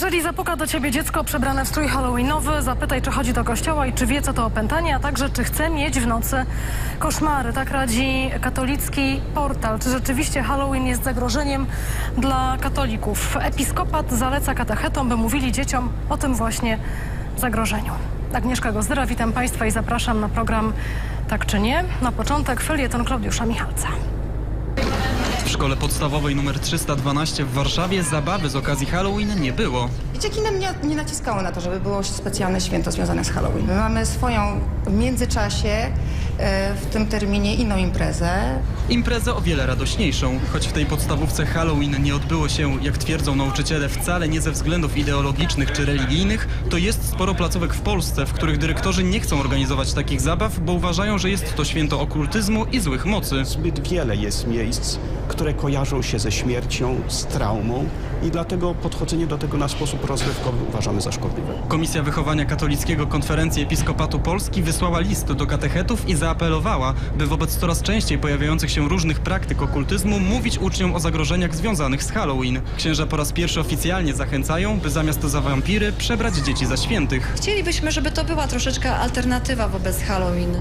Jeżeli zapuka do ciebie dziecko przebrane w strój halloweenowy, zapytaj, czy chodzi do kościoła i czy wie, co to opętanie, a także czy chce mieć w nocy koszmary. Tak radzi katolicki portal. Czy rzeczywiście Halloween jest zagrożeniem dla katolików? Episkopat zaleca katechetom, by mówili dzieciom o tym właśnie zagrożeniu. Agnieszka Gozdyra, witam Państwa i zapraszam na program Tak czy Nie. Na początek felieton Klaudiusza Michalca. Szkole podstawowej nr 312 w Warszawie zabawy z okazji Halloween nie było. Dzieciaki nam nie, nie naciskało na to, żeby było specjalne święto związane z Halloween. My mamy swoją w międzyczasie, w tym terminie inną imprezę. Imprezę o wiele radośniejszą, choć w tej podstawówce Halloween nie odbyło się, jak twierdzą nauczyciele, wcale nie ze względów ideologicznych czy religijnych, to jest sporo placówek w Polsce, w których dyrektorzy nie chcą organizować takich zabaw, bo uważają, że jest to święto okultyzmu i złych mocy. Zbyt wiele jest miejsc, które kojarzą się ze śmiercią, z traumą i dlatego podchodzenie do tego na sposób rozrywkowy uważamy za szkodliwe. Komisja Wychowania Katolickiego Konferencji Episkopatu Polski wysłała list do katechetów i zaapelowała, by wobec coraz częściej pojawiających się różnych praktyk okultyzmu mówić uczniom o zagrożeniach związanych z Halloween. Księża po raz pierwszy oficjalnie zachęcają, by zamiast za wampiry przebrać dzieci za świętych. Chcielibyśmy, żeby to była troszeczkę alternatywa wobec Halloween.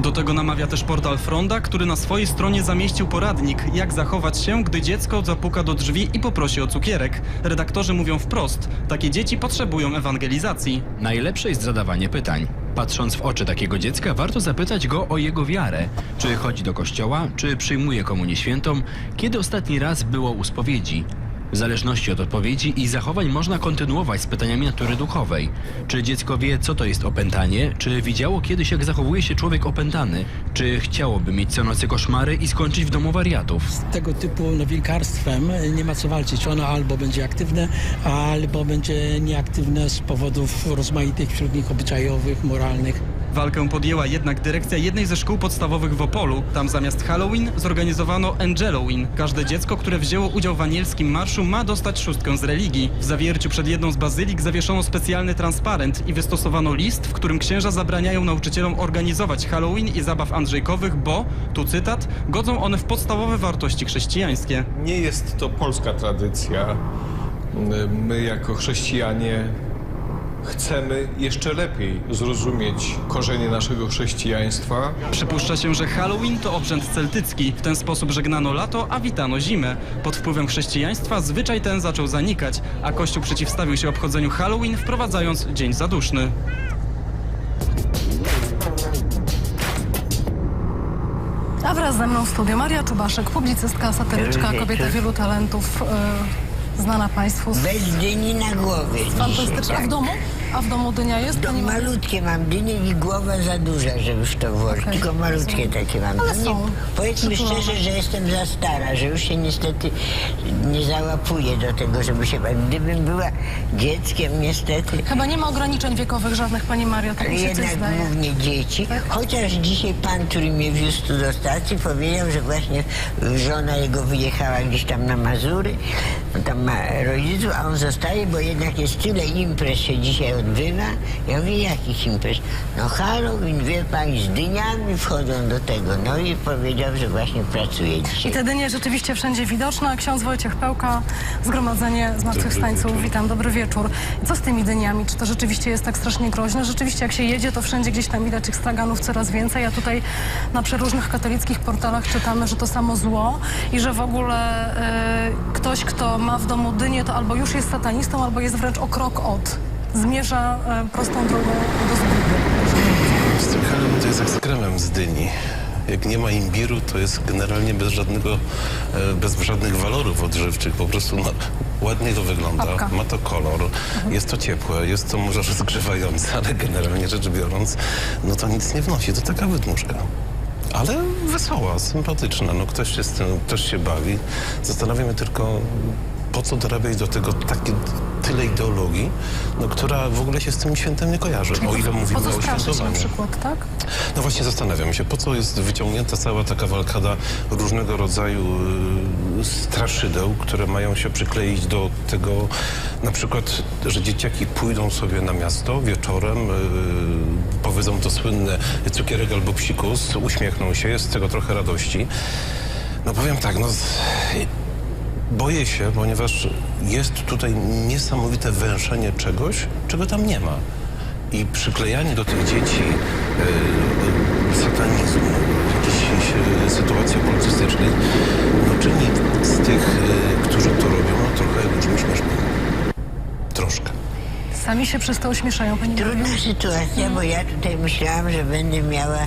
Do tego namawia też portal Fronda, który na swojej stronie zamieścił poradnik, jak zachować się, gdy dziecko zapuka do drzwi i poprosi o cukierek. Redaktorzy mówią wprost, takie dzieci potrzebują ewangelizacji. Najlepsze jest zadawanie pytań. Patrząc w oczy takiego dziecka, warto zapytać go o jego wiarę. Czy chodzi do kościoła, czy przyjmuje komunię świętą, kiedy ostatni raz było u spowiedzi. W zależności od odpowiedzi i zachowań można kontynuować z pytaniami natury duchowej. Czy dziecko wie, co to jest opętanie? Czy widziało kiedyś, jak zachowuje się człowiek opętany? Czy chciałoby mieć co nocy koszmary i skończyć w domu wariatów? tego typu no, wilkarstwem nie ma co walczyć. Ono albo będzie aktywne, albo będzie nieaktywne z powodów rozmaitych wśród nich obyczajowych, moralnych. Walkę podjęła jednak dyrekcja jednej ze szkół podstawowych w Opolu. Tam zamiast Halloween zorganizowano Angeloween. Każde dziecko, które wzięło udział w anielskim marszu ma dostać szóstkę z religii. W zawierciu przed jedną z bazylik zawieszono specjalny transparent i wystosowano list, w którym księża zabraniają nauczycielom organizować Halloween i zabaw andrzejkowych, bo, tu cytat, godzą one w podstawowe wartości chrześcijańskie. Nie jest to polska tradycja. My jako chrześcijanie chcemy jeszcze lepiej zrozumieć korzenie naszego chrześcijaństwa. Przypuszcza się, że Halloween to obrzęd celtycki. W ten sposób żegnano lato, a witano zimę. Pod wpływem chrześcijaństwa zwyczaj ten zaczął zanikać, a Kościół przeciwstawił się obchodzeniu Halloween, wprowadzając Dzień Zaduszny. A wraz ze mną w studiu Maria Czubaszek, publicystka, satyryczka, kobieta wielu talentów, e, znana Państwu. Bez dyni na głowie. Fantastyczna. w domu? A w domu dynia jest? Do, Pani Maria? malutkie mam dynie i głowa za duża, żeby w to włożyć. Okej. Tylko malutkie takie mam. Ale No są. Powiedzmy Przytulone. szczerze, że jestem za stara, że już się niestety nie załapuję do tego, żeby się. Gdybym była dzieckiem niestety, Chyba nie ma ograniczeń wiekowych żadnych, Pani Maria, tak ale jednak głównie dzieci. Tak. Chociaż dzisiaj pan, który mnie wiózł tu do stacji, powiedział, że właśnie żona jego wyjechała gdzieś tam na Mazury, tam ma rodziców, a on zostaje, bo jednak jest tyle imprez się dzisiaj odbywa. Ja mówię, jakich imprez? No Halloween, wie pan, z dyniami wchodzą do tego. No i powiedział, że właśnie pracuje I dzisiaj. te dynie rzeczywiście wszędzie widoczne. Ksiądz Wojciech Pełka, Zgromadzenie Zmartwychwstańców. Witam, dobry wieczór. I Co z tymi dyniami? Czy to rzeczywiście jest tak strasznie groźne? Rzeczywiście jak się jedzie, to wszędzie gdzieś tam widać tych straganów coraz więcej. A tutaj na przeróżnych katolickich portalach czytamy, że to samo zło i że w ogóle e, ktoś, kto ma w domu dynię, to albo już jest satanistą, albo jest wręcz o krok od. Zmierza e, prostą drogą do zguby. Z tym halem to jest jak z kremem z dyni. Jak nie ma imbiru, to jest generalnie bez żadnego, e, bez żadnych walorów odżywczych. Po prostu no, ładnie to wygląda, Papka. ma to kolor, jest to ciepłe, jest to może rozgrzewające, ale generalnie rzecz biorąc, no to nic nie wnosi. To taka wydmuszka. Ale wesoła, sympatyczna. No ktoś się z tym też się bawi. Zastanawiam się tylko, po co dorabiać do tego takie tyle ideologii, no, która w ogóle się z tym świętem nie kojarzy. O ile mówimy co o straszyć na świętowaniu. przykład, tak? No właśnie zastanawiam się, po co jest wyciągnięta cała taka walkada różnego rodzaju y, straszydeł, które mają się przykleić do tego, na przykład, że dzieciaki pójdą sobie na miasto wieczorem, y, powiedzą to słynne cukierek albo psikus, uśmiechną się, jest z tego trochę radości. No powiem tak, no Boję się, ponieważ jest tutaj niesamowite węszenie czegoś, czego tam nie ma. I przyklejanie do tych dzieci e, satanizmu, jakiejś e, sytuacji okultystycznej, no czyni z tych, e, którzy to robią, no trochę ludźmi śmiesznymi. Sami się przez to ośmieszają, pani? Trudna sytuacja, bo ja tutaj myślałam, że będę miała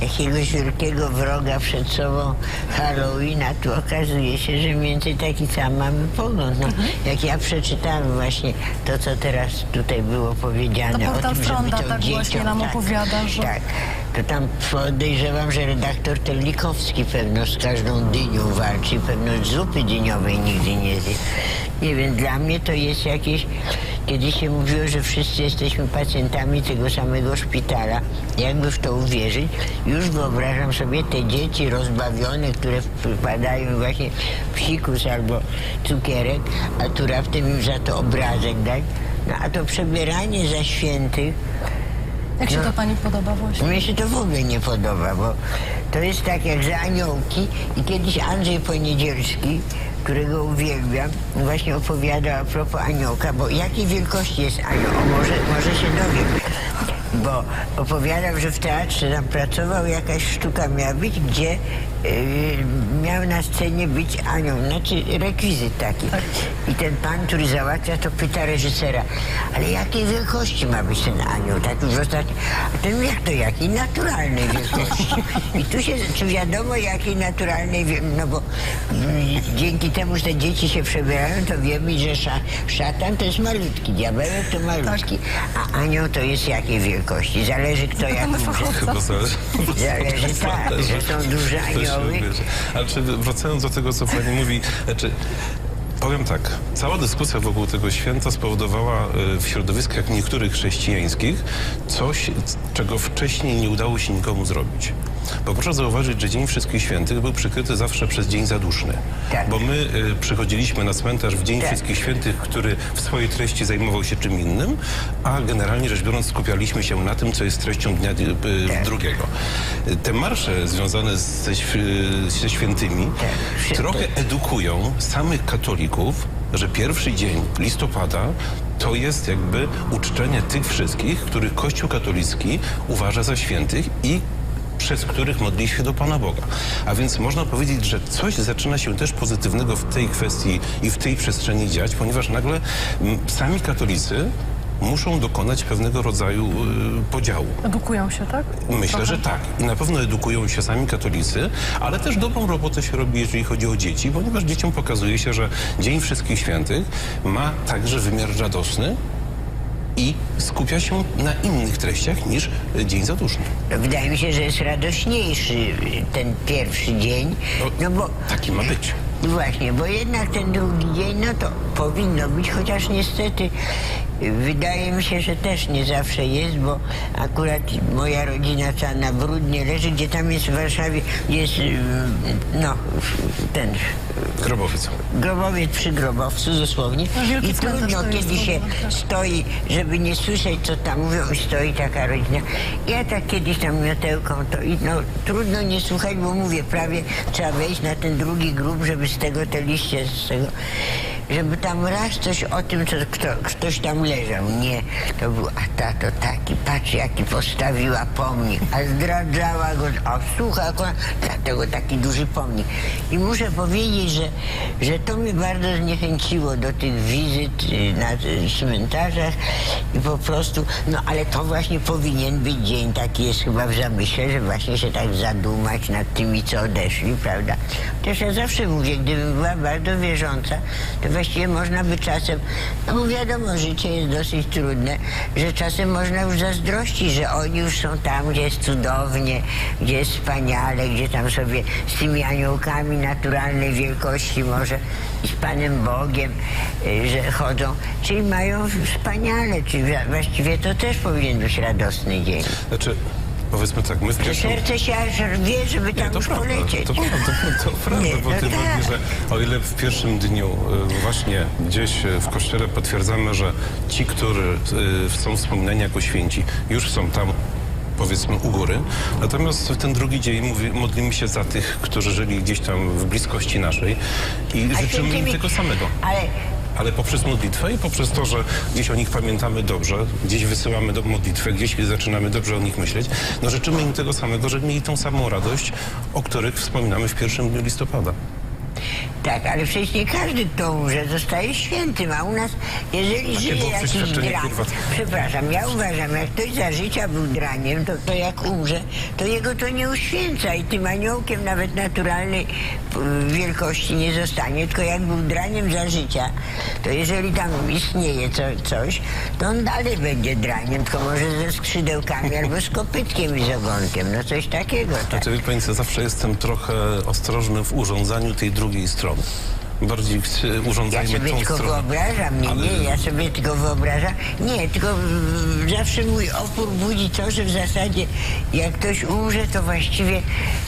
jakiegoś wielkiego wroga przed sobą Halloween, a tu okazuje się, że mniej więcej taki sam mamy pogląd. No, Jak ja przeczytałam właśnie to, co teraz tutaj było powiedziane To o tym, Fronda tak dzieciom... właśnie nam opowiada, że- Tak, to tam podejrzewam, że redaktor Telikowski pewno z każdą dynią walczy, pewno zupy dyniowej nigdy nie zje. Nie wiem, dla mnie to jest jakieś... Kiedyś się mówiło, że wszyscy jesteśmy pacjentami tego samego szpitala. Jakby w to uwierzyć, już wyobrażam sobie te dzieci rozbawione, które wpadają właśnie psikus albo cukierek, a tu raptem im za to obrazek dać. No a to przebieranie za świętych Jak się No. to pani podoba właśnie? mnie się to w ogóle nie podoba, bo to jest tak jak za aniołki i kiedyś Andrzej Poniedzielski, którego uwielbiam, właśnie opowiadał a propos aniołka, bo jakiej wielkości jest anioł? Może, może się dowiem. Bo opowiadał, że w teatrze tam pracował, jakaś sztuka miała być, gdzie miał na scenie być anioł, znaczy rekwizyt taki. I ten pan, który załatwia, to pyta reżysera, ale jakiej wielkości ma być ten anioł? Tak już ostatnio. A ten jak to jakiej? Naturalnej wielkości. I tu się, czy wiadomo jakiej naturalnej, no bo mm, dzięki temu, że te dzieci się przebierają, to wiemy, że sza, szatan to jest malutki, diabełek to malutki, a anioł to jest jakiej wielkości? Zależy kto jak mówi. fachowca. Chyba zależy. Tak, że są duże To się. Ale czy wracając do tego, co pani mówi, znaczy, powiem tak, cała dyskusja wokół tego święta spowodowała e, w środowiskach niektórych chrześcijańskich coś, czego wcześniej nie udało się nikomu zrobić. Bo proszę zauważyć, że Dzień Wszystkich Świętych był przykryty zawsze przez Dzień Zaduszny. Tak. Bo my e, przychodziliśmy na cmentarz w Dzień Tak. Wszystkich Świętych, który w swojej treści zajmował się czym innym, a generalnie rzecz biorąc skupialiśmy się na tym, co jest treścią dnia e, Tak. drugiego. E, Te marsze związane ze, ze świętymi Tak. trochę edukują samych katolików, że pierwszy dzień listopada to jest jakby uczczenie tych wszystkich, których Kościół katolicki uważa za świętych i przez których modli się do Pana Boga. A więc można powiedzieć, że coś zaczyna się też pozytywnego w tej kwestii i w tej przestrzeni dziać, ponieważ nagle m, sami katolicy muszą dokonać pewnego rodzaju y, podziału. Edukują się, tak? Myślę, Trochę. że tak. I na pewno edukują się sami katolicy, ale też dobrą robotę się robi, jeżeli chodzi o dzieci, ponieważ dzieciom pokazuje się, że Dzień Wszystkich Świętych ma także wymiar radosny i skupia się na innych treściach niż Dzień Zaduszny. No, Wydaje mi się, że jest radośniejszy ten pierwszy dzień, no bo Taki ma być. Właśnie, bo jednak ten drugi dzień, no to powinno być, chociaż niestety wydaje mi się, że też nie zawsze jest, bo akurat moja rodzina cała na Brudnie leży, gdzie tam jest w Warszawie, jest, y, no, ten Grobowiec. grobowiec przy grobowcu dosłownie i trudno, kiedy się stoi, żeby nie słyszeć, co tam mówią i stoi taka rodzina. Ja tak kiedyś tam miotełką, to i no, trudno nie słuchać, bo mówię, prawie trzeba wejść na ten drugi grób, żeby z tego te liście, z tego, żeby tam raz coś o tym, co kto, ktoś tam leżał. Nie, to był, a ta to taki, patrz jaki postawiła pomnik, a zdradzała go, a ona, dlatego taki duży pomnik. I muszę powiedzieć, że, że to mnie bardzo zniechęciło do tych wizyt y, na cmentarzach i po prostu, no ale to właśnie powinien być dzień, taki jest chyba w zamyśle, że właśnie się tak zadumać nad tymi, co odeszli, prawda? Też ja zawsze mówię, gdybym była bardzo wierząca, to właściwie można by czasem, no bo wiadomo, życie jest dosyć trudne, że czasem można już zazdrościć, że oni już są tam, gdzie jest cudownie, gdzie jest wspaniale, gdzie tam sobie z tymi aniołkami naturalnej wielkości może i z Panem Bogiem, y, że chodzą, czyli mają wspaniale, czyli wła- właściwie to też powinien być radosny dzień. Znaczy, powiedzmy tak, my w Że serce się aż rwie, żeby Nie, tam to już prawda, polecieć. to prawda, to, to prawda, Nie, bo no tym tak. bardziej, że o ile w pierwszym dniu y, właśnie gdzieś y, w kościele potwierdzamy, że ci, którzy y, są wspominani jako święci, już są tam powiedzmy u góry. Natomiast w ten drugi dzień mówi, modlimy się za tych, którzy żyli gdzieś tam w bliskości naszej i A życzymy im tego samego. Ale Ale poprzez modlitwę i poprzez to, że gdzieś o nich pamiętamy dobrze, gdzieś wysyłamy do modlitwę, gdzieś zaczynamy dobrze o nich myśleć, no życzymy im tego samego, żeby mieli tą samą radość, o których wspominamy w pierwszym dniu listopada. Tak, ale przecież nie każdy, kto umrze, zostaje świętym, a u nas, jeżeli żyje jakiś dran, przepraszam, ja uważam, jak ktoś za życia był draniem, to, to jak umrze, to jego to nie uświęca i tym aniołkiem nawet naturalnej p- wielkości nie zostanie, tylko jak był draniem za życia, to jeżeli tam istnieje co, coś, to on dalej będzie draniem, tylko może ze skrzydełkami albo z kopytkiem i z ogonkiem, no coś takiego. Tak. Znaczy, wie pani co, zawsze jestem trochę ostrożny w urządzaniu tej drugiej strony. Bardziej chcę- Ja urządzajmy sobie tą tylko stronę. wyobrażam, nie, Ale- nie, ja sobie tylko wyobrażam, nie, tylko zawsze mój opór budzi to, że w zasadzie jak ktoś umrze, to właściwie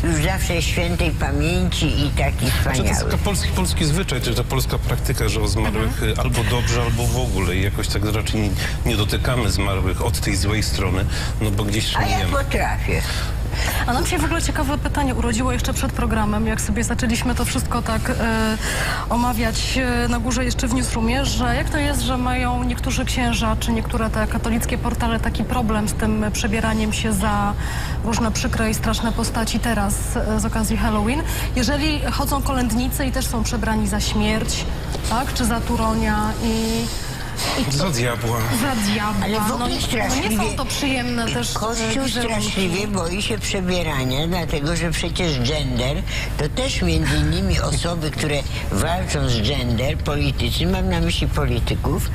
już zawsze jest świętej pamięci i taki Znaczy, to jest wspaniały. polski, polski zwyczaj, to jest ta polska praktyka, że o zmarłych Mhm. y, albo dobrze, albo w ogóle. I jakoś tak raczej nie, nie dotykamy zmarłych od tej złej strony, no bo gdzieś A ja szanujemy. potrafię. A nam się w ogóle ciekawe pytanie urodziło jeszcze przed programem, jak sobie zaczęliśmy to wszystko tak e, omawiać e, na górze jeszcze w newsroomie, że jak to jest, że mają niektórzy księża czy niektóre te katolickie portale taki problem z tym przebieraniem się za różne przykre i straszne postaci teraz e, z okazji Halloween, jeżeli chodzą kolędnicy i też są przebrani za śmierć, tak, czy za Turonia i... i Za diabła. za diabła. Ale w ogóle no nie straszliwie... są to przyjemne też e, Kościół wizerunki. straszliwie boi się przebierania, dlatego że przecież gender to też między innymi osoby, które walczą z gender, politycy, mam na myśli polityków,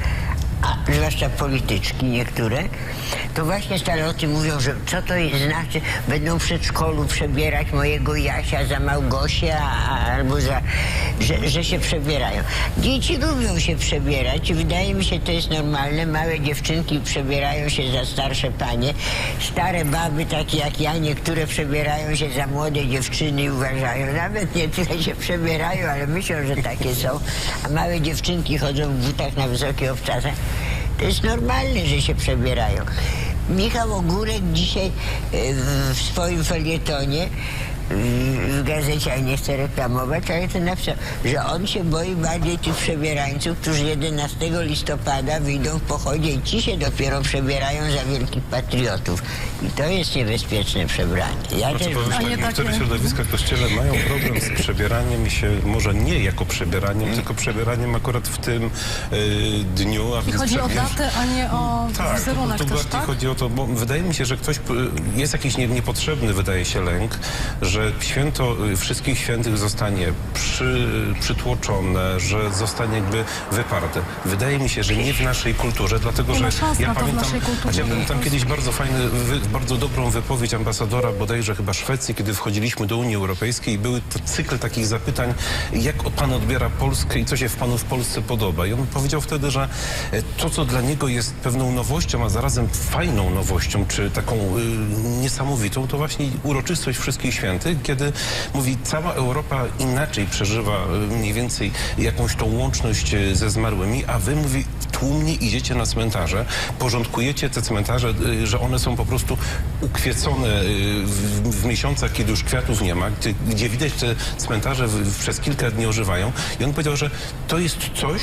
a zwłaszcza polityczki niektóre, to właśnie tym mówią, że co to znaczy, będą w przedszkolu przebierać mojego Jasia za Małgosię, a, albo za, że, że się przebierają. Dzieci lubią się przebierać i wydaje mi się, to jest normalne. Małe dziewczynki przebierają się za starsze panie. Stare baby, takie jak ja, niektóre przebierają się za młode dziewczyny i uważają, nawet nie tyle się przebierają, ale myślą, że takie są. A małe dziewczynki chodzą w butach na wysokich obcasach. To jest normalne, że się przebierają. Michał Ogórek dzisiaj e, w, swoim felietonie w- gazecie, a nie chcę reklamować, ale to napisał, że on się boi bardziej tych przebierańców, którzy 11 listopada wyjdą w pochodzie i ci się dopiero przebierają za wielkich patriotów. I to jest niebezpieczne przebranie. Ja Znaczy, też powiem tak, nie niektóre takie- środowiska w kościele mają problem z przebieraniem się, może nie jako przebieraniem, tylko przebieraniem akurat w tym y, dniu. A I więc chodzi o przebier- datę, a nie o Tak, wizerunek to, to też, bardziej tak? chodzi o to, bo wydaje mi się, że ktoś, jest jakiś nie, niepotrzebny, wydaje się, lęk, że święto y, wszystkich świętych zostanie przy, przytłoczone, że zostanie jakby wyparte. Wydaje mi się, że nie w naszej kulturze, dlatego że ja pamiętam, ja pamiętam kiedyś bardzo fajny, bardzo dobrą wypowiedź ambasadora bodajże chyba Szwecji, kiedy wchodziliśmy do Unii Europejskiej i były to cykl takich zapytań, jak pan odbiera Polskę i co się w panu w Polsce podoba. I on powiedział wtedy, że e, to, co dla niego jest pewną nowością, a zarazem fajną nowością, czy taką y, niesamowitą, to właśnie uroczystość Wszystkich Świętych, kiedy mówi, cała Europa inaczej przeżywa y, mniej więcej jakąś tą łączność y, ze zmarłymi, a wy, mówi, tłumnie idziecie na cmentarze, porządkujecie te cmentarze, y, że one są po prostu ukwiecone w, w miesiącach, kiedy już kwiatów nie ma, gdzie, gdzie widać te cmentarze w, przez kilka dni ożywają. I on powiedział, że to jest coś,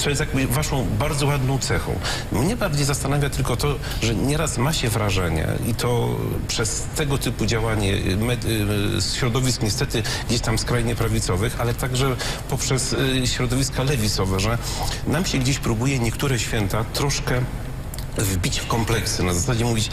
co jest jakby waszą bardzo ładną cechą. Mnie bardziej zastanawia tylko to, że nieraz ma się wrażenie i to przez tego typu działanie y, y, z środowisk niestety gdzieś tam skrajnie prawicowych, ale także poprzez y, środowiska lewicowe, że nam się gdzieś próbuje niektóre święta troszkę wbić w kompleksy, na zasadzie mówić,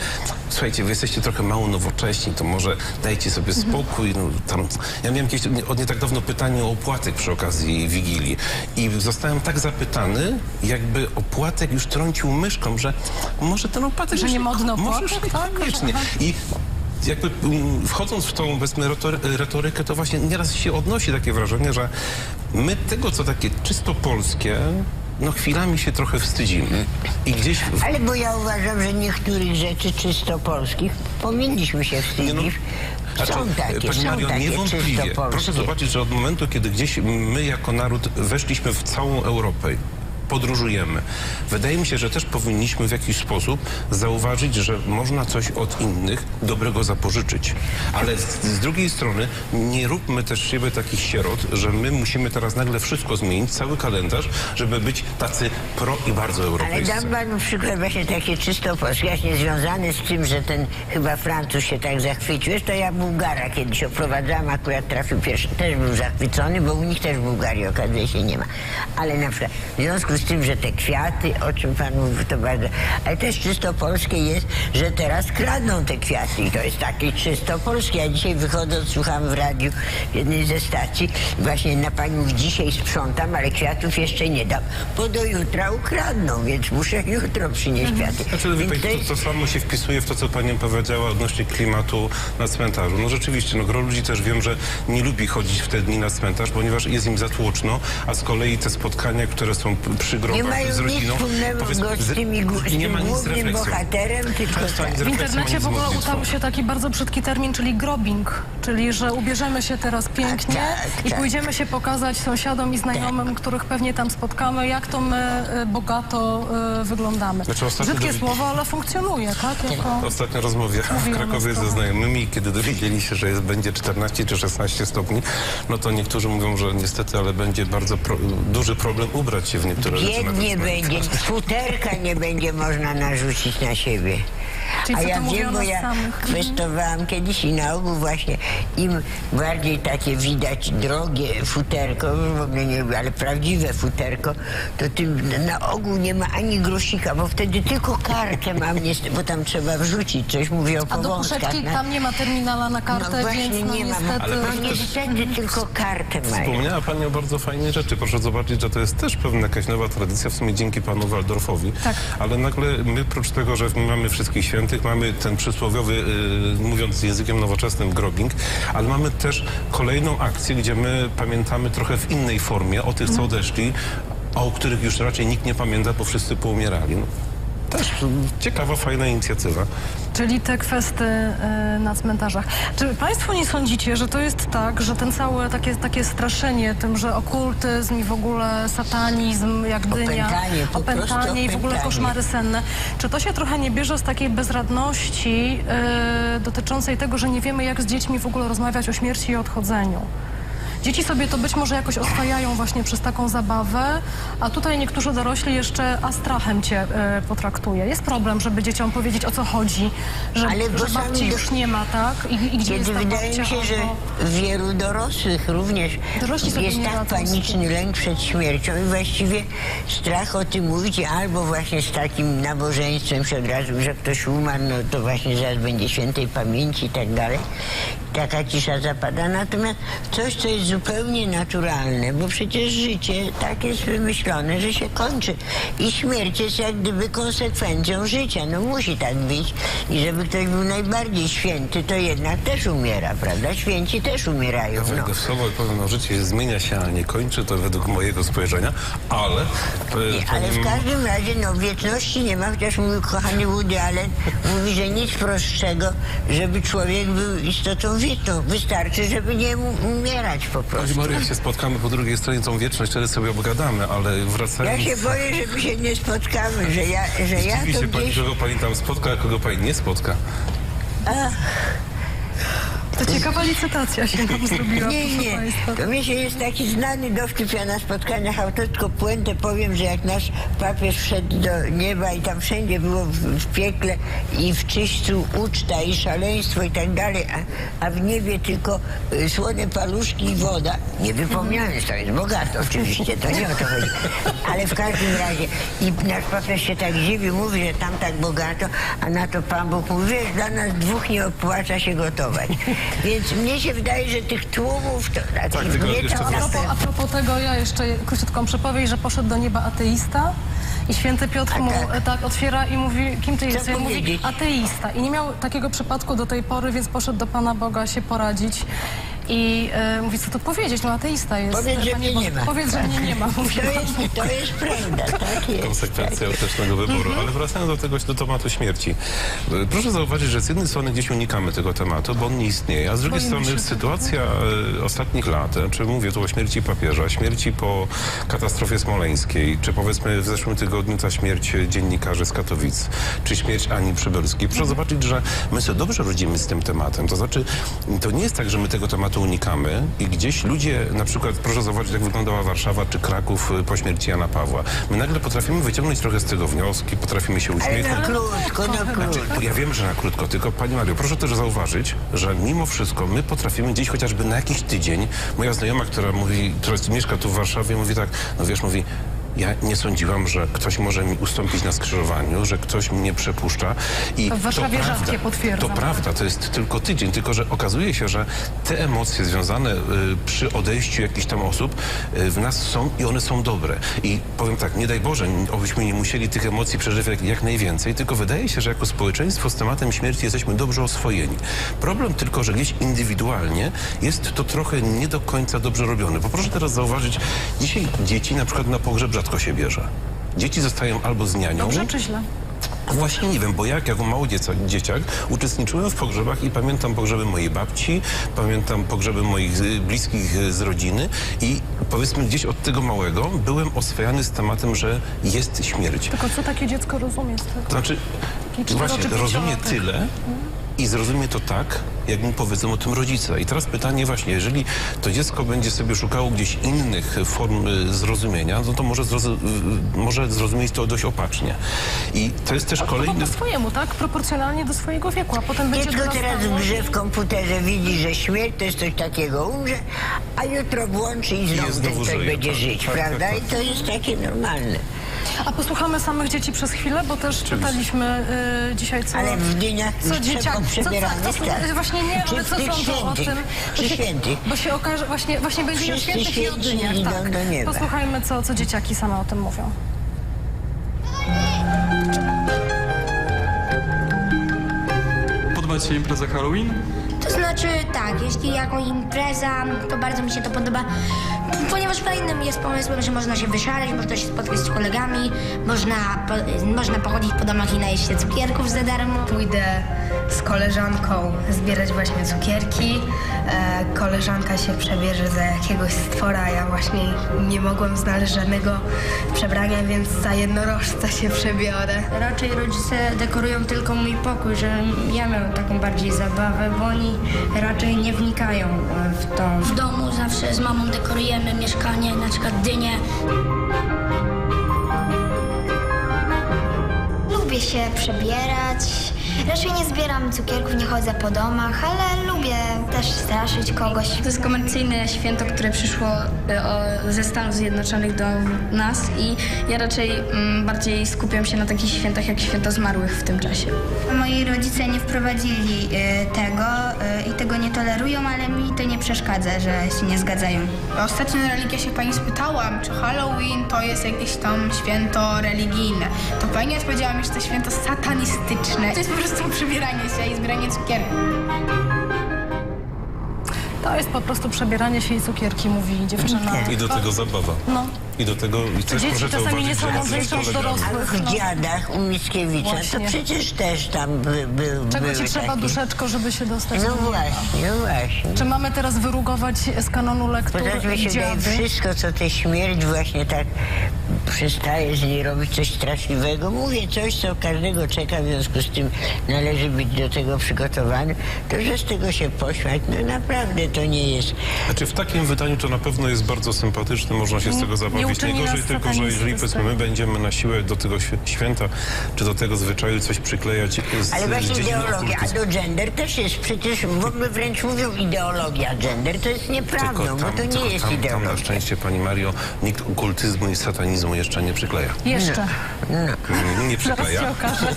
słuchajcie, wy jesteście trochę mało nowocześni, to może dajcie sobie spokój. No, tam. Ja miałem kiedyś od nie tak dawno pytanie o opłatek przy okazji Wigilii i zostałem tak zapytany, jakby opłatek już trącił myszką, że może ten opłatek... Że nie modny Może opłatek, tak? niekoniecznie. Aha. I jakby mm, wchodząc w tą powiedzmy retorykę, to właśnie nieraz się odnosi takie wrażenie, że my tego, co takie czysto polskie, no chwilami się trochę wstydzimy. I gdzieś w Ale bo ja uważam, że niektórych rzeczy czysto polskich powinniśmy się wstydzić. no, Są takie, Pani Mario, takie niewątpliwie. Proszę zobaczyć, że od momentu, kiedy gdzieś my jako naród weszliśmy w całą Europę podróżujemy. Wydaje mi się, że też powinniśmy w jakiś sposób zauważyć, że można coś od innych dobrego zapożyczyć. Ale z, z drugiej strony nie róbmy też siebie takich sierot, że my musimy teraz nagle wszystko zmienić, cały kalendarz, żeby być tacy pro i bardzo Ale europejscy. dam panu przykład właśnie takie czysto polskie, właśnie związany z tym, że ten chyba Francuz się tak zachwycił. Wiesz, to ja Bułgara kiedyś oprowadzałam, akurat trafił pierwszy, też był zachwycony, bo u nich też w Bułgarii okazuje się nie ma. Ale na przykład w związku z tym, że te kwiaty, o czym pan mówił, to bardzo... Ale też czysto polskie jest, że teraz kradną te kwiaty i to jest takie czysto polskie. Ja dzisiaj wychodząc, słucham w radiu w jednej ze stacji, właśnie na pani mówi, dzisiaj sprzątam, ale kwiatów jeszcze nie dam, bo do jutra ukradną, więc muszę jutro przynieść kwiaty. Znaczy, Więc pani, to jest- to samo się wpisuje w to, co pani powiedziała odnośnie klimatu na cmentarzu. No rzeczywiście, no gro ludzi też wiem, że nie lubi chodzić w te dni na cmentarz, ponieważ jest im za tłoczno, a z kolei te spotkania, które są przy Nie mają z nic rodziną, wspólnego powiedzmy, z, nic z głównym bohaterem, tylko tak. nic W internecie w ogóle utarł się taki bardzo brzydki termin, czyli grobbing, czyli że ubierzemy się teraz pięknie tak, i tak. pójdziemy się pokazać sąsiadom i znajomym, których pewnie tam spotkamy, jak to my e, bogato e, wyglądamy. Znaczy, Brzydkie dowi- słowo, ale funkcjonuje, tak? Jako... Ostatnio rozmowie w Krakowie ze znajomymi, kiedy dowiedzieli się, że jest, będzie 14 czy 16 stopni, no to niektórzy mówią, że niestety, ale będzie bardzo pro, duży problem ubrać się w niektóre Biednie będzie, futerka nie będzie można narzucić na siebie. Czyli A ja wiem, bo ja samych. Kwestowałam kiedyś i na ogół właśnie im bardziej takie widać drogie futerko, w ogóle nie ale prawdziwe futerko, to tym na ogół nie ma ani grosika, bo wtedy tylko kartę mam, niestety, bo tam trzeba wrzucić coś, mówię o A do powązkach. puszeczki na- tam nie ma terminala na kartę, no właśnie więc no nie mam, niestety... no niestety tylko kartę mają. Wspomniała Pani o bardzo fajnej rzeczy. Proszę zobaczyć, że to jest też pewna jakaś nowa tradycja, w sumie dzięki Panu Waldorfowi. Tak. Ale nagle my, oprócz tego, że mamy wszystkich świętych, mamy ten przysłowiowy, y, mówiąc językiem nowoczesnym, grobbing, ale mamy też kolejną akcję, gdzie my pamiętamy trochę w innej formie o tych, co odeszli, a o których już raczej nikt nie pamięta, bo wszyscy poumierali. No, też ciekawa, fajna inicjatywa. Czyli te kwestie e, na cmentarzach. Czy Państwo nie sądzicie, że to jest tak, że ten całe takie, takie straszenie tym, że okultyzm i w ogóle satanizm, jak dynia, Opętanie, opętanie i w ogóle koszmary senne, czy to się trochę nie bierze z takiej bezradności e, dotyczącej tego, że nie wiemy, jak z dziećmi w ogóle rozmawiać o śmierci i odchodzeniu? Dzieci sobie to być może jakoś oswajają właśnie przez taką zabawę, a tutaj niektórzy dorośli jeszcze, a strachem cię e, potraktuje. Jest problem, żeby dzieciom powiedzieć o co chodzi, że, Ale że babci do- już nie ma, tak? I, i gdzie jest Kiedy ta wydaje babcia? mi się, że albo- wielu dorosłych również Dorośli sobie jest nie tak radzą z paniczny lęk przed śmiercią i właściwie strach o tym mówić albo właśnie z takim nabożeństwem się od razu, że ktoś umarł, no to właśnie zaraz będzie świętej pamięci i tak dalej. Taka cisza zapada. Natomiast coś, co jest zupełnie naturalne, bo przecież życie tak jest wymyślone, że się kończy. I śmierć jest jak gdyby konsekwencją życia. No musi tak być. I żeby ktoś był najbardziej święty, to jednak też umiera, prawda? Święci też umierają. No. Wejdę w słowo i powiem, no życie zmienia się, a nie kończy, to według mojego spojrzenia, ale... e, Nie, ale w każdym razie no, wieczności nie ma, chociaż mój kochany Woody Allen mówi, że nic prostszego, żeby człowiek był istotą wieczną. Wystarczy, żeby nie umierać po Pani prostu. Maria, jak się spotkamy po drugiej stronie tą wieczność, wtedy sobie obgadamy, ale Ja wracając... się boję, że my się nie spotkamy, że ja, że ja to się pani, gdzieś... kogo pani tam spotka, a kogo pani nie spotka. To ciekawa licytacja się nam zrobiła, Nie, nie. To mi się jest taki znany dowcip, ja na spotkaniach autorsko puentę powiem, że jak nasz papież wszedł do nieba i tam wszędzie było w, w piekle i w czyśćcu uczta i szaleństwo i tak dalej, a, a w niebie tylko y, słone paluszki i woda. Nie wypomniałem, że to jest bogato oczywiście, to nie o to chodzi. Ale w każdym razie i nasz papież się tak dziwi, mówi, że tam tak bogato, a na to Pan Bóg mówi, wiesz, dla nas dwóch nie opłaca się gotować. Więc mnie się wydaje, że tych tłumów to Tak, tylko nie jeszcze tak A propos, a propos tego, ja jeszcze króciutką przepowiedź, że poszedł do nieba ateista i święty Piotr A mu tak. tak. tak otwiera i mówi, kim ty jesteś? Ja mówi, ateista. I nie miał takiego przypadku do tej pory, więc poszedł do Pana Boga się poradzić. I e, mówi, co to powiedzieć, no ateista jest. Powiedz, że mnie nie ma. Powiedz, że mnie nie ma. Mówi To jest, to jest prawda, tak jest. konsekwencja ostatecznego wyboru. Ale wracając do tego, do tematu śmierci. E, Proszę zauważyć, że z jednej strony gdzieś unikamy tego tematu, bo on nie istnieje, a z drugiej Boimy strony się sytuacja e, ostatnich lat, czy mówię tu o śmierci papieża, śmierci po katastrofie smoleńskiej, czy powiedzmy w zeszłym tygodniu ta śmierć dziennikarzy z Katowic, czy śmierć Ani Przybylskiej. Proszę zobaczyć, że my sobie dobrze rodzimy z tym tematem. To znaczy, to nie jest tak, że my tego tematu unikamy i gdzieś ludzie, na przykład, proszę zobaczyć, jak wyglądała Warszawa czy Kraków y, po śmierci Jana Pawła. My nagle potrafimy wyciągnąć trochę z tego wnioski, potrafimy się Ale uśmiechnąć. na krótko, na krótko. Bo ja wiem, że na krótko, tylko Pani Mario, proszę też zauważyć, że mimo wszystko my potrafimy gdzieś chociażby na jakiś tydzień, moja znajoma, która mówi, która mieszka tu w Warszawie, mówi tak, no wiesz, mówi, ja nie sądziłam, że ktoś może mi ustąpić na skrzyżowaniu, że ktoś mnie przepuszcza. I To w Warszawie prawda, potwierdzam. To prawda, to jest tylko tydzień, tylko że okazuje się, że te emocje związane y, przy odejściu jakichś tam osób y, w nas są i one są dobre. I powiem tak, nie daj Boże, obyśmy nie musieli tych emocji przeżywać jak, jak najwięcej, tylko wydaje się, że jako społeczeństwo z tematem śmierci jesteśmy dobrze oswojeni. Problem tylko, że gdzieś indywidualnie jest to trochę nie do końca dobrze robione. Bo proszę teraz zauważyć, dzisiaj dzieci na przykład na pogrzeb rzadko się bierze. Dzieci zostają albo z nianią, Dobrze czy źle? Właśnie nie wiem, bo jak jako mały dzieciak, dzieciak uczestniczyłem w pogrzebach i pamiętam pogrzeby mojej babci, pamiętam pogrzeby moich y, bliskich y, z rodziny i powiedzmy gdzieś od tego małego byłem oswajany z tematem, że jest śmierć. Tylko co takie dziecko rozumie z tego? To znaczy, właśnie, rozumie tyle i zrozumie to tak, jak mu powiedzą o tym rodzice. I teraz pytanie właśnie, jeżeli to dziecko będzie sobie szukało gdzieś innych form y, zrozumienia, no to może, zrozu- y, może zrozumieć to dość opacznie. I to jest też kolejny... po swojemu, tak? Proporcjonalnie do swojego wieku, a potem będzie Dziecko teraz grze w komputerze widzi, że śmierć to jest coś takiego, umrze, a jutro włączy i znowu, znowu ten będzie tak, żyć, tak, prawda? tak, I to jest takie normalne. A posłuchamy samych dzieci przez chwilę, bo też pytaliśmy y, dzisiaj, co... Ale w dniach co już dzieciak, co, co, co, tak. Właśnie nie, Czy ale co sądzą o świętych? tym? Przy bo się, świętych. Bo się okaże, właśnie, właśnie będzie o Wszyscy świętych i o święci dniach, idą tak. do nieba. Posłuchajmy, co, co dzieciaki same o tym mówią. Podoba Ci się impreza Halloween? To znaczy tak, jeśli jako impreza, to bardzo mi się to podoba, ponieważ fajnym jest pomysłem, że można się wyszaleć, można się spotkać z kolegami, można, po, można pochodzić po domach i najeść się cukierków za darmo. Pójdę z koleżanką zbierać właśnie cukierki. E, koleżanka się przebierze za jakiegoś stwora. Ja właśnie nie mogłem znaleźć żadnego przebrania, więc za jednorożca się przebiorę. Raczej rodzice dekorują tylko mój pokój, że ja miałem taką bardziej zabawę, bo oni raczej nie wnikają e, w to. W domu zawsze z mamą dekorujemy mieszkanie, na przykład dynię. Lubię się przebierać. Raczej nie zbieram cukierków, nie chodzę po domach, ale lubię też straszyć kogoś. To jest komercyjne święto, które przyszło e, ze Stanów Zjednoczonych do nas i ja raczej mm, bardziej skupiam się na takich świętach jak święto zmarłych w tym czasie. Moi rodzice nie wprowadzili y, tego y, i tego nie tolerują, ale mi to nie przeszkadza, że się nie zgadzają. Ostatnio na religię się pani spytałam, czy Halloween to jest jakieś tam święto religijne. To pani odpowiedziała mi, że to święto satanistyczne. To jest po prostu przebieranie się i zbieranie cukierków. To jest po prostu przebieranie się i cukierki, mówi dziewczyna. I do tego zabawa. No. I do tego i też Dzieci proszę czasami zauważyć, nie są że z mądrzejsze od dorosłych. A w No. dziadach u Mickiewicza to Właśnie. przecież też tam by, by, Czego były ci trzeba takie... duszeczko, żeby się dostać No do nieba? właśnie, no właśnie. Czy mamy teraz wyrugować z kanonu lektur Poza tym mi się wydaje, dziady? wszystko, co tę śmierć właśnie tak przestaje z niej robić coś straszliwego. Mówię coś, co każdego czeka, w związku z tym należy być do tego przygotowany. To, że z tego się pośmiać, no naprawdę to nie jest... Znaczy w takim wydaniu to na pewno jest bardzo sympatyczne, można się z tego zabawić. Najgorzej tylko, że jeżeli powiedzmy my będziemy na siłę do tego świ- święta, czy do tego zwyczaju coś przyklejać z Ale właśnie ideologia, a do gender też jest przecież, w ogóle wręcz mówią ideologia gender, to jest nieprawdą, Tylko bo tam, to nie jest tam, tam ideologia. na szczęście, Pani Mario, nikt okultyzmu i satanizmu jeszcze nie przykleja. Jeszcze. Nie Zaraz przykleja. się okaże,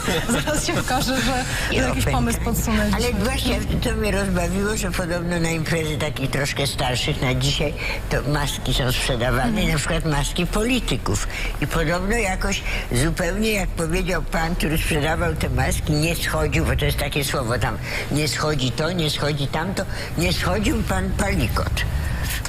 zaraz się okaże, że jakiś pomysł podsunęliśmy. Ale właśnie to mnie rozbawiło, że podobno na imprezy takich troszkę starszych na dzisiaj to maski są sprzedawane, na przykład maski polityków. I podobno jakoś zupełnie, jak powiedział pan, który sprzedawał te maski, nie schodził, bo to jest takie słowo tam, nie schodzi to, nie schodzi tamto, nie schodził pan palikot.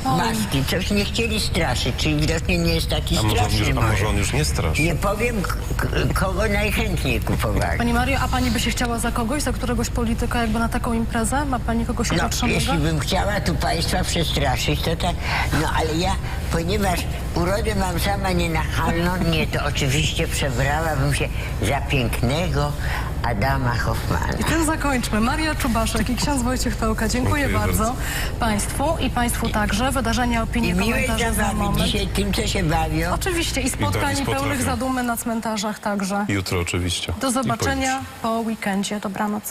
Maski, coś nie chcieli straszyć, czyli widocznie nie jest taki A może, on straszny. już, a może on już nie straszy? Nie powiem, k- k- kogo najchętniej kupowali. Pani Mario, a pani by się chciała za kogoś, za któregoś polityka jakby na taką imprezę? Ma pani kogoś No, upatrzonego? jeśli bym chciała tu państwa przestraszyć, to tak, no ale ja, ponieważ urodę mam sama nienachalną, nie, to oczywiście przebrałabym się za pięknego Adama Hoffmana. I tym zakończmy. Maria Czubaszek i ksiądz Wojciech Pełka. Dziękuję, Dziękuję bardzo. bardzo. Państwu i Państwu także. Wydarzenia, opinie, I komentarze za moment. dzisiaj tym, co się bawią. Oczywiście i spotkań i pełnych zadumy na cmentarzach także. Jutro oczywiście. Do zobaczenia po weekendzie. Dobranoc.